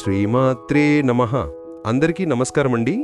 శ్రీమాత్రే నమ. అందరికీ నమస్కారం అండి.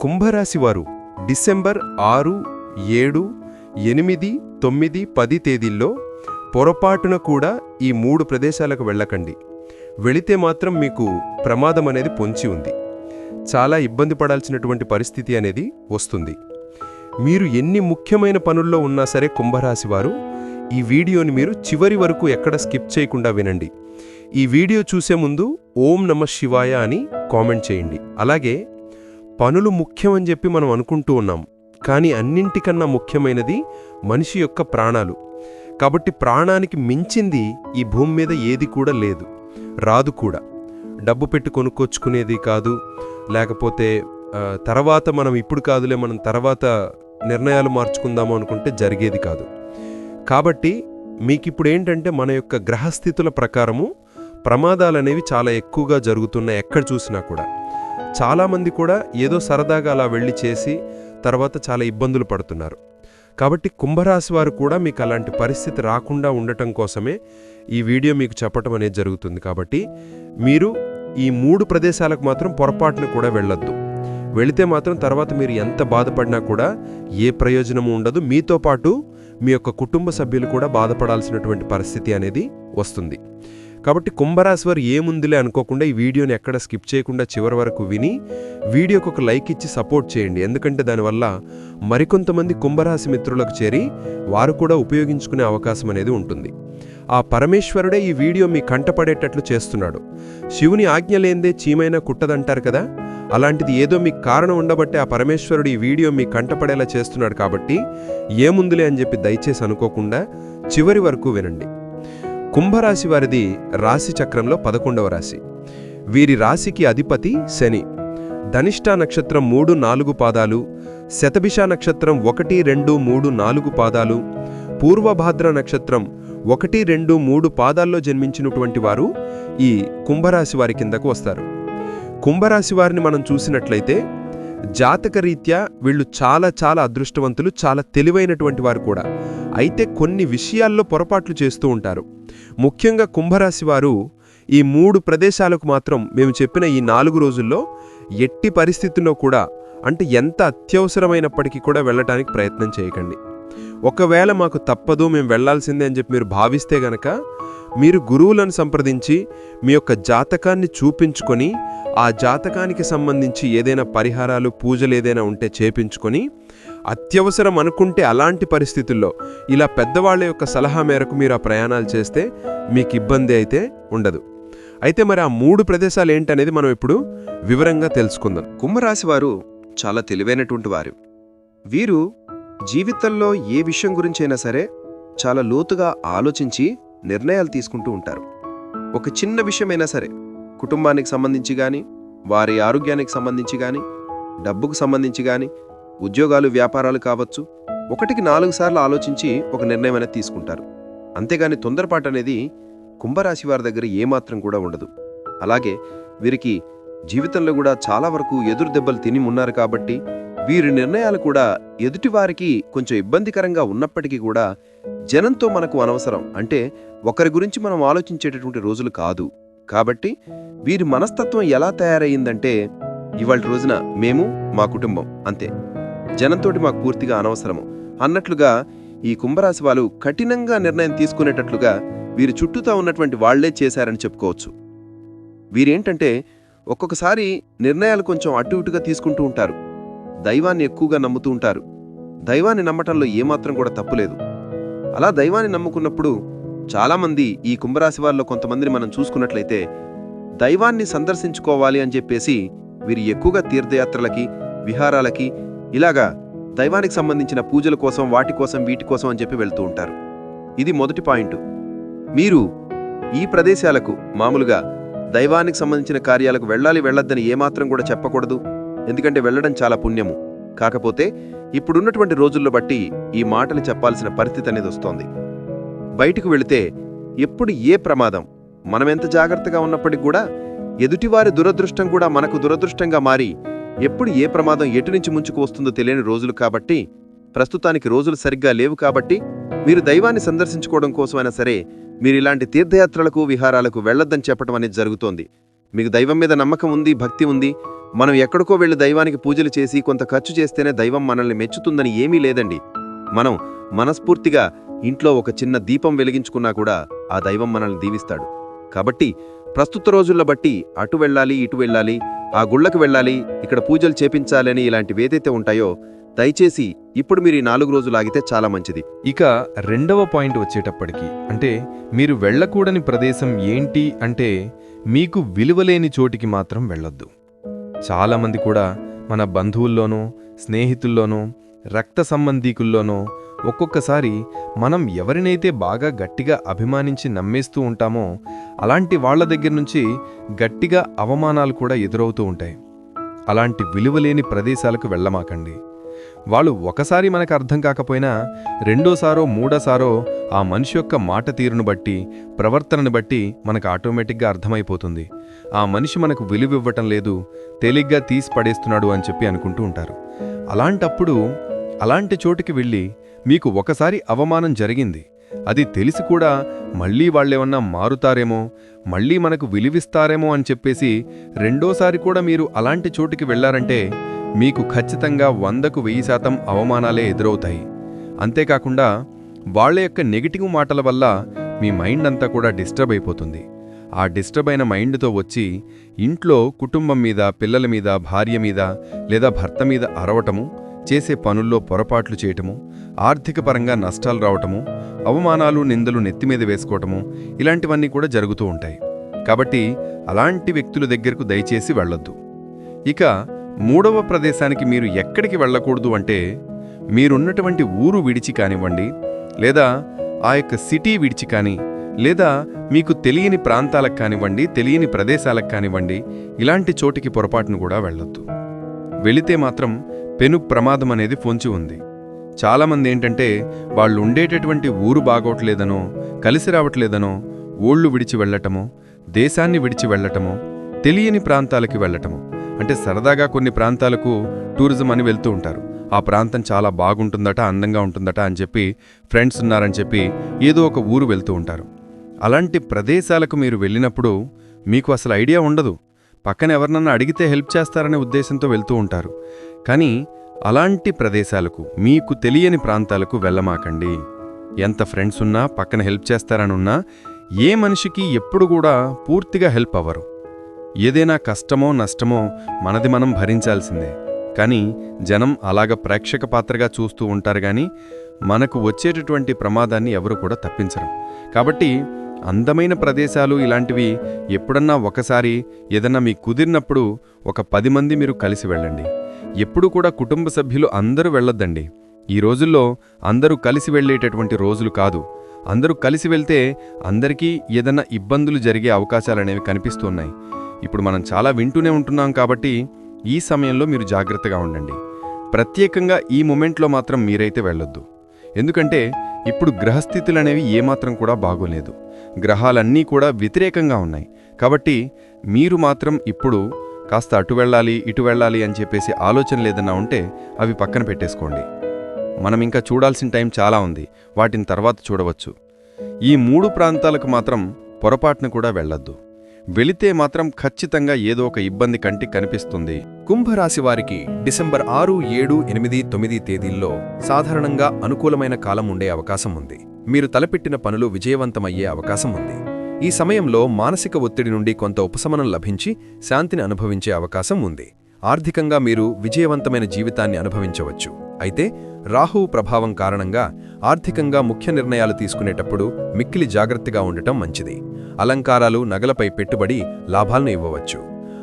కుంభరాశి వారు డిసెంబర్ ఆరు ఏడు ఎనిమిది తొమ్మిది పది తేదీల్లో పొరపాటున కూడా ఈ మూడు ప్రదేశాలకు వెళ్ళకండి. వెళితే మాత్రం మీకు ప్రమాదం అనేది పొంచి ఉంది. చాలా ఇబ్బంది పడాల్సినటువంటి పరిస్థితి అనేది వస్తుంది. మీరు ఎన్ని ముఖ్యమైన పనుల్లో ఉన్నా సరే కుంభరాశి వారు ఈ వీడియోని మీరు చివరి వరకు ఎక్కడ స్కిప్ చేయకుండా వినండి. ఈ వీడియో చూసే ముందు ఓం నమ శివాయ అని కామెంట్ చేయండి. అలాగే పనులు ముఖ్యమని చెప్పి మనం అనుకుంటూ ఉన్నాం. కానీ అన్నింటికన్నా ముఖ్యమైనది మనిషి యొక్క ప్రాణాలు. కాబట్టి ప్రాణానికి మించింది ఈ భూమి మీద ఏది కూడా లేదు. రాదు కూడా. డబ్బు పెట్టి కొనుక్కొచ్చుకునేది కాదు. లేకపోతే తర్వాత మనం ఇప్పుడు కాదులే మనం తర్వాత నిర్ణయాలు మార్చుకుందాము అనుకుంటే జరిగేది కాదు. కాబట్టి మీకు ఇప్పుడు ఏంటంటే మన యొక్క గ్రహస్థితుల ప్రకారము ప్రమాదాలు అనేవి చాలా ఎక్కువగా జరుగుతున్నాయి ఎక్కడ చూసినా కూడా. చాలామంది కూడా ఏదో సరదాగా అలా వెళ్ళి చేసి తర్వాత చాలా ఇబ్బందులు పడుతున్నారు. కాబట్టి కుంభరాశి వారు కూడా మీకు అలాంటి పరిస్థితి రాకుండా ఉండటం కోసమే ఈ వీడియో మీకు చెప్పటం అనేది జరుగుతుంది. కాబట్టి మీరు ఈ మూడు ప్రదేశాలకు మాత్రం పొరపాటున కూడా వెళ్ళొద్దు. వెళితే మాత్రం తర్వాత మీరు ఎంత బాధపడినా కూడా ఏ ప్రయోజనము ఉండదు. మీతో పాటు మీ యొక్క కుటుంబ సభ్యులు కూడా బాధపడాల్సినటువంటి పరిస్థితి అనేది వస్తుంది. కాబట్టి కుంభరాశి వారు ఏముందిలే అనుకోకుండా ఈ వీడియోని ఎక్కడ స్కిప్ చేయకుండా చివరి వరకు విని వీడియోకి ఒక లైక్ ఇచ్చి సపోర్ట్ చేయండి. ఎందుకంటే దానివల్ల మరికొంతమంది కుంభరాశి మిత్రులకు చేరి వారు కూడా ఉపయోగించుకునే అవకాశం అనేది ఉంటుంది. ఆ పరమేశ్వరుడే ఈ వీడియో మీ కంటపడేటట్లు చేస్తున్నాడు. శివుని ఆజ్ఞ లేందే చీమైనా కుట్టదంటారు కదా? అలాంటిది ఏదో మీకు కారణం ఉండబట్టే ఆ పరమేశ్వరుడు ఈ వీడియో మీ కంటపడేలా చేస్తున్నాడు కాబట్టి ఏముందులే అని చెప్పి దయచేసి అనుకోకుండా చివరి వరకు వినండి. కుంభరాశి వారిది రాశి చక్రంలో పదకొండవ రాశి. వీరి రాశికి అధిపతి శని. ధనిష్టా నక్షత్రం మూడు నాలుగు పాదాలు శతభిష నక్షత్రం ఒకటి రెండు మూడు నాలుగు పాదాలు పూర్వభాద్ర నక్షత్రం ఒకటి రెండు మూడు పాదాల్లో జన్మించినటువంటి వారు ఈ కుంభరాశి వారి కిందకు వస్తారు. కుంభరాశి వారిని మనం చూసినట్లయితే జాతకరీత్యా వీళ్ళు చాలా చాలా అదృష్టవంతులు చాలా తెలివైనటువంటి వారు కూడా. అయితే కొన్ని విషయాల్లో పొరపాట్లు చేస్తూ ఉంటారు. ముఖ్యంగా కుంభరాశి వారు ఈ మూడు ప్రదేశాలకు మాత్రం మేము చెప్పిన ఈ నాలుగు రోజుల్లో ఎట్టి పరిస్థితుల్లో కూడా అంటే ఎంత అత్యవసరమైనప్పటికీ కూడా వెళ్ళటానికి ప్రయత్నం చేయకండి. ఒకవేళ మాకు తప్పదు మేము వెళ్ళాల్సిందే అని చెప్పి మీరు భావిస్తే గనక మీరు గురువులను సంప్రదించి మీ యొక్క జాతకాన్ని చూపించుకొని ఆ జాతకానికి సంబంధించి ఏదైనా పరిహారాలు పూజలు ఏదైనా ఉంటే చేపించుకొని అత్యవసరం అనుకుంటే అలాంటి పరిస్థితుల్లో ఇలా పెద్దవాళ్ళ యొక్క సలహా మేరకు మీరు ఆ ప్రయాణాలు చేస్తే మీకు ఇబ్బంది అయితే ఉండదు. అయితే మరి ఆ మూడు ప్రదేశాలు ఏంటనేది మనం ఇప్పుడు వివరంగా తెలుసుకుందాం. కుంభరాశి వారు చాలా తెలివైనటువంటి వారు. వీరు జీవితంలో ఏ విషయం గురించైనా సరే చాలా లోతుగా ఆలోచించి నిర్ణయాలు తీసుకుంటూ ఉంటారు. ఒక చిన్న విషయమైనా సరే కుటుంబానికి సంబంధించి కానీ వారి ఆరోగ్యానికి సంబంధించి కానీ డబ్బుకు సంబంధించి కానీ ఉద్యోగాలు వ్యాపారాలు కావచ్చు ఒకటికి నాలుగు సార్లు ఆలోచించి ఒక నిర్ణయం అనేది తీసుకుంటారు. అంతేగాని తొందరపాటు అనేది కుంభరాశి వారి దగ్గర ఏమాత్రం కూడా ఉండదు. అలాగే వీరికి జీవితంలో కూడా చాలా వరకు ఎదురు దెబ్బలు తిని ఉన్నారు కాబట్టి వీరి నిర్ణయాలు కూడా ఎదుటివారికి కొంచెం ఇబ్బందికరంగా ఉన్నప్పటికీ కూడా జనంతో మనకు అనవసరం. అంటే ఒకరి గురించి మనం ఆలోచించేటటువంటి రోజులు కాదు. కాబట్టి వీరి మనస్తత్వం ఎలా తయారయ్యిందంటే ఇవాళ రోజున మేము మా కుటుంబం అంతే. జనంతోటి మాకు పూర్తిగా అనవసరము. అన్నట్లుగా ఈ కుంభరాశి వాళ్ళు కఠినంగా నిర్ణయం తీసుకునేటట్లుగా వీరి చుట్టూతా ఉన్నటువంటి వాళ్ళే చేశారని చెప్పుకోవచ్చు. వీరేంటంటే ఒక్కొక్కసారి నిర్ణయాలు కొంచెం అటు ఇటుగా తీసుకుంటూ ఉంటారు. దైవాన్ని ఎక్కువగా నమ్ముతూ ఉంటారు. దైవాన్ని నమ్మటంలో ఏమాత్రం కూడా తప్పులేదు అలా దైవాన్ని నమ్ముకున్నప్పుడు చాలామంది ఈ కుంభరాశి వారిలో కొంతమందిని మనం చూసుకున్నట్లయితే దైవాన్ని సందర్శించుకోవాలి అని చెప్పేసి వీరు ఎక్కువగా తీర్థయాత్రలకి విహారాలకి ఇలాగా దైవానికి సంబంధించిన పూజల కోసం వాటి కోసం వీటి కోసం అని చెప్పి వెళ్తూ ఉంటారు. ఇది మొదటి పాయింట్. మీరు ఈ ప్రదేశాలకు మామూలుగా దైవానికి సంబంధించిన కార్యాలకు వెళ్ళాలి వెళ్ళొద్దని ఏమాత్రం కూడా చెప్పకూడదు. ఎందుకంటే వెళ్ళడం చాలా పుణ్యము. కాకపోతే ఇప్పుడున్నటువంటి రోజుల్లో బట్టి ఈ మాటలు చెప్పాల్సిన పరిస్థితి అనేది వస్తోంది. బయటకు వెళితే ఎప్పుడు ఏ ప్రమాదం? మనమెంత జాగ్రత్తగా ఉన్నప్పటికీ కూడా ఎదుటివారి దురదృష్టం కూడా మనకు దురదృష్టంగా మారి ఎప్పుడు ఏ ప్రమాదం ఎటు నుంచి ముంచుకు వస్తుందో తెలియని రోజులు కాబట్టి ప్రస్తుతానికి రోజులు సరిగ్గా లేవు కాబట్టి మీరు దైవాన్ని సందర్శించుకోవడం కోసమైనా సరే మీరు ఇలాంటి తీర్థయాత్రలకు విహారాలకు వెళ్ళొద్దని చెప్పడం అనేది జరుగుతోంది. మీకు దైవం మీద నమ్మకం ఉంది భక్తి ఉంది మనం ఎక్కడికో వెళ్ళి దైవానికి పూజలు చేసి కొంత ఖర్చు చేస్తేనే దైవం మనల్ని మెచ్చుతుందని ఏమీ లేదండి. మనం మనస్ఫూర్తిగా ఇంట్లో ఒక చిన్న దీపం వెలిగించుకున్నా కూడా ఆ దైవం మనల్ని దీవిస్తాడు. కాబట్టి ప్రస్తుత రోజుల్లో బట్టి అటు వెళ్ళాలి ఇటు వెళ్ళాలి ఆ గుళ్ళకు వెళ్ళాలి ఇక్కడ పూజలు చేపించాలని ఇలాంటివి ఏదైతే ఉంటాయో దయచేసి ఇప్పుడు మీరు ఈ నాలుగు రోజులు ఆగితే చాలా మంచిది. ఇక రెండవ పాయింట్ వచ్చేటప్పటికి అంటే మీరు వెళ్ళకూడని ప్రదేశం ఏంటి అంటే మీకు విలువలేని చోటికి మాత్రం వెళ్ళొద్దు. చాలామంది కూడా మన బంధువుల్లోనూ స్నేహితుల్లోనూ రక్త సంబంధీకుల్లోనూ ఒక్కొక్కసారి మనం ఎవరినైతే బాగా గట్టిగా అభిమానించి నమ్మేస్తూ ఉంటామో అలాంటి వాళ్ళ దగ్గర నుంచి గట్టిగా అవమానాలు కూడా ఎదురవుతూ ఉంటాయి. అలాంటి విలువలేని ప్రదేశాలకు వెళ్ళమాకండి. వాళ్ళు ఒకసారి మనకు అర్థం కాకపోయినా రెండోసారో మూడోసారో ఆ మనిషి యొక్క మాట తీరును బట్టి ప్రవర్తనను బట్టి మనకు ఆటోమేటిక్గా అర్థమైపోతుంది. ఆ మనిషి మనకు విలువివ్వటం లేదు తేలిగ్గా తీసి పడేస్తున్నాడు అని చెప్పి అనుకుంటూ ఉంటారు. అలాంటప్పుడు అలాంటి చోటుకి వెళ్ళి మీకు ఒకసారి అవమానం జరిగింది. అది తెలిసి కూడా మళ్ళీ వాళ్ళేమన్నా మారుతారేమో మళ్ళీ మనకు విలువిస్తారేమో అని చెప్పేసి రెండోసారి కూడా మీరు అలాంటి చోటుకి వెళ్ళారంటే మీకు ఖచ్చితంగా వందకు వెయ్యి శాతం అవమానాలే ఎదురవుతాయి. అంతేకాకుండా వాళ్ళ యొక్క నెగిటివ్ మాటల వల్ల మీ మైండ్ అంతా కూడా డిస్టర్బ్ అయిపోతుంది. ఆ డిస్టర్బ్ అయిన మైండ్తో వచ్చి ఇంట్లో కుటుంబం మీద పిల్లల మీద భార్య మీద లేదా భర్త మీద అరవటము చేసే పనుల్లో పొరపాట్లు చేయటము ఆర్థికపరంగా నష్టాలు రావటము అవమానాలు నిందలు నెత్తిమీద వేసుకోవటము ఇలాంటివన్నీ కూడా జరుగుతూ ఉంటాయి. కాబట్టి అలాంటి వ్యక్తుల దగ్గరకు దయచేసి వెళ్ళొద్దు. ఇక మూడవ ప్రదేశానికి మీరు ఎక్కడికి వెళ్ళకూడదు అంటే మీరున్నటువంటి ఊరు విడిచి కానివ్వండి లేదా ఆ యొక్క సిటీ విడిచి కానీ లేదా మీకు తెలియని ప్రాంతాలకు కానివ్వండి తెలియని ప్రదేశాలకు కానివ్వండి ఇలాంటి చోటికి పొరపాటును కూడా వెళ్ళొద్దు. వెళితే మాత్రం పెను ప్రమాదం అనేది పొంచి ఉంది. చాలామంది ఏంటంటే వాళ్ళు ఉండేటటువంటి ఊరు బాగోట్లేదనో కలిసి రావట్లేదనో ఊళ్ళు విడిచి వెళ్ళటమో దేశాన్ని విడిచి వెళ్ళటమో తెలియని ప్రాంతాలకి వెళ్ళటము అంటే సరదాగా కొన్ని ప్రాంతాలకు టూరిజం అని వెళ్తూ ఉంటారు. ఆ ప్రాంతం చాలా బాగుంటుందట అందంగా ఉంటుందట అని చెప్పి ఫ్రెండ్స్ ఉన్నారని చెప్పి ఏదో ఒక ఊరు వెళ్తూ ఉంటారు. అలాంటి ప్రదేశాలకు మీరు వెళ్ళినప్పుడు మీకు అసలు ఐడియా ఉండదు. పక్కన ఎవరినన్నా అడిగితే హెల్ప్ చేస్తారనే ఉద్దేశంతో వెళ్తూ ఉంటారు. కానీ అలాంటి ప్రదేశాలకు మీకు తెలియని ప్రాంతాలకు వెళ్ళమాకండి. ఎంత ఫ్రెండ్స్ ఉన్నా పక్కన హెల్ప్ చేస్తారనున్నా ఏ మనిషికి ఎప్పుడు కూడా పూర్తిగా హెల్ప్ అవ్వరు. ఏదైనా కష్టమో నష్టమో మనది మనం భరించాల్సిందే. కానీ జనం అలాగ ప్రేక్షక పాత్రగా చూస్తూ ఉంటారు గాని మనకు వచ్చేటటువంటి ప్రమాదాన్ని ఎవరు కూడా తప్పించరు. కాబట్టి అందమైన ప్రదేశాలు ఇలాంటివి ఎప్పుడన్నా ఒకసారి ఏదన్నా మీ కుదిరినప్పుడు ఒక పది మంది మీరు కలిసి వెళ్ళండి. ఎప్పుడు కూడా కుటుంబ సభ్యులు అందరూ వెళ్ళొద్దండి. ఈ రోజుల్లో అందరూ కలిసి వెళ్ళేటటువంటి రోజులు కాదు. అందరూ కలిసి వెళ్తే అందరికీ ఏదన్నా ఇబ్బందులు జరిగే అవకాశాలనేవి కనిపిస్తున్నాయి ఇప్పుడు మనం చాలా వింటూనే ఉంటున్నాం కాబట్టి ఈ సమయంలో మీరు జాగ్రత్తగా ఉండండి. ప్రత్యేకంగా ఈ మూమెంట్లో మాత్రం మీరైతే వెళ్ళొద్దు. ఎందుకంటే ఇప్పుడు గ్రహస్థితులు అనేవి ఏమాత్రం కూడా బాగోలేదు. గ్రహాలన్నీ కూడా వ్యతిరేకంగా ఉన్నాయి. కాబట్టి మీరు మాత్రం ఇప్పుడు కాస్త అటు వెళ్ళాలి ఇటు వెళ్ళాలి అని చెప్పేసి ఆలోచన లేదన్నా ఉంటే అవి పక్కన పెట్టేసుకోండి. మనం ఇంకా చూడాల్సిన టైం చాలా ఉంది. వాటిని తర్వాత చూడవచ్చు. ఈ మూడు ప్రాంతాలకు మాత్రం పొరపాటున కూడా వెళ్ళొద్దు. వెళితే మాత్రం ఖచ్చితంగా ఏదో ఒక ఇబ్బంది కంటి కనిపిస్తుంది. కుంభరాశి వారికి డిసెంబర్ ఆరు ఏడు ఎనిమిది తొమ్మిది తేదీల్లో సాధారణంగా అనుకూలమైన కాలం ఉండే అవకాశం ఉంది. మీరు తలపెట్టిన పనులు విజయవంతమయ్యే అవకాశం ఉంది. ఈ సమయంలో మానసిక ఒత్తిడి నుండి కొంత ఉపశమనం లభించి శాంతిని అనుభవించే అవకాశం ఉంది. ఆర్థికంగా మీరు విజయవంతమైన జీవితాన్ని అనుభవించవచ్చు. అయితే రాహువు ప్రభావం కారణంగా ఆర్థికంగా ముఖ్య నిర్ణయాలు తీసుకునేటప్పుడు మిక్కిలి జాగ్రత్తగా ఉండటం మంచిది. అలంకారాలు నగలపై పెట్టుబడి లాభాలను ఇవ్వవచ్చు.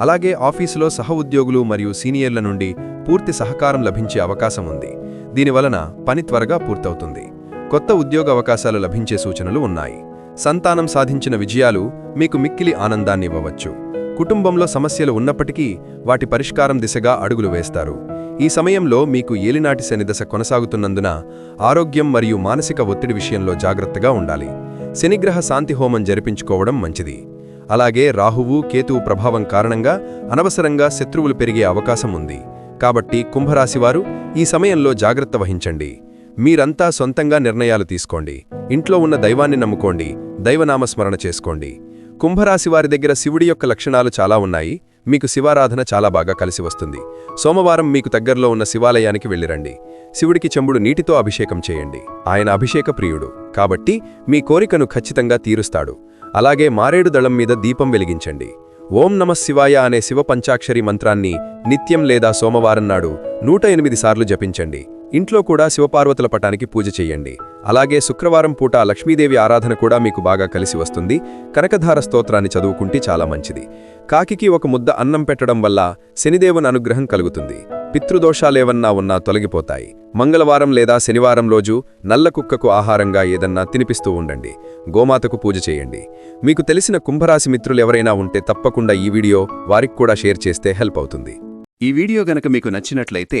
అలాగే ఆఫీసులో సహ ఉద్యోగులు మరియు సీనియర్ల నుండి పూర్తి సహకారం లభించే అవకాశం ఉంది. దీనివలన పని త్వరగా పూర్తవుతుంది. కొత్త ఉద్యోగ అవకాశాలు లభించే సూచనలు ఉన్నాయి. సంతానం సాధించిన విజయాలు మీకు మిక్కిలి ఆనందాన్ని ఇవ్వవచ్చు. కుటుంబంలో సమస్యలు ఉన్నప్పటికీ వాటి పరిష్కారం దిశగా అడుగులు వేస్తారు. ఈ సమయంలో మీకు ఏలినాటి శనిదశ కొనసాగుతున్నందున ఆరోగ్యం మరియు మానసిక ఒత్తిడి విషయంలో జాగ్రత్తగా ఉండాలి. శనిగ్రహ శాంతి హోమం జరిపించుకోవడం మంచిది. అలాగే రాహువు కేతువు ప్రభావం కారణంగా అనవసరంగా శత్రువులు పెరిగే అవకాశం ఉంది. కాబట్టి కుంభరాశివారు ఈ సమయంలో జాగ్రత్త వహించండి. మీరంతా సొంతంగా నిర్ణయాలు తీసుకోండి. ఇంట్లో ఉన్న దైవాన్ని నమ్ముకోండి. దైవనామస్మరణ చేసుకోండి. కుంభరాశివారి దగ్గర శివుడి యొక్క లక్షణాలు చాలా ఉన్నాయి. మీకు శివారాధన చాలా బాగా కలిసి వస్తుంది. సోమవారం మీకు దగ్గరలో ఉన్న శివాలయానికి వెళ్ళిరండి. శివుడికి చెంబుడు నీటితో అభిషేకం చేయండి. ఆయన అభిషేక ప్రియుడు. కాబట్టి మీ కోరికను ఖచ్చితంగా తీరుస్తాడు. అలాగే మారేడు దళం మీద దీపం వెలిగించండి. ఓం నమ శివాయ అనే శివ పంచాక్షరి మంత్రాన్ని నిత్యం లేదా సోమవారం నాడు నూట ఎనిమిది సార్లు జపించండి. ఇంట్లో కూడా శివపార్వతుల పటానికి పూజ చెయ్యండి అలాగే శుక్రవారం పూట లక్ష్మీదేవి ఆరాధన కూడా మీకు బాగా కలిసి వస్తుంది. కనకధార స్తోత్రాన్ని చదువుకుంటే చాలా మంచిది. కాకికి ఒక ముద్ద అన్నం పెట్టడం వల్ల శనిదేవుని అనుగ్రహం కలుగుతుంది. పితృదోషాలేవన్నా ఉన్నా తొలగిపోతాయి. మంగళవారం లేదా శనివారం రోజు నల్ల కుక్కకు ఆహారంగా ఏదన్నా తినిపిస్తూ ఉండండి. గోమాతకు పూజ చేయండి. మీకు తెలిసిన కుంభరాశి మిత్రులు ఎవరైనా ఉంటే తప్పకుండా ఈ వీడియో వారికి కూడా షేర్ చేస్తే హెల్ప్ అవుతుంది. ఈ వీడియో గనక మీకు నచ్చినట్లయితే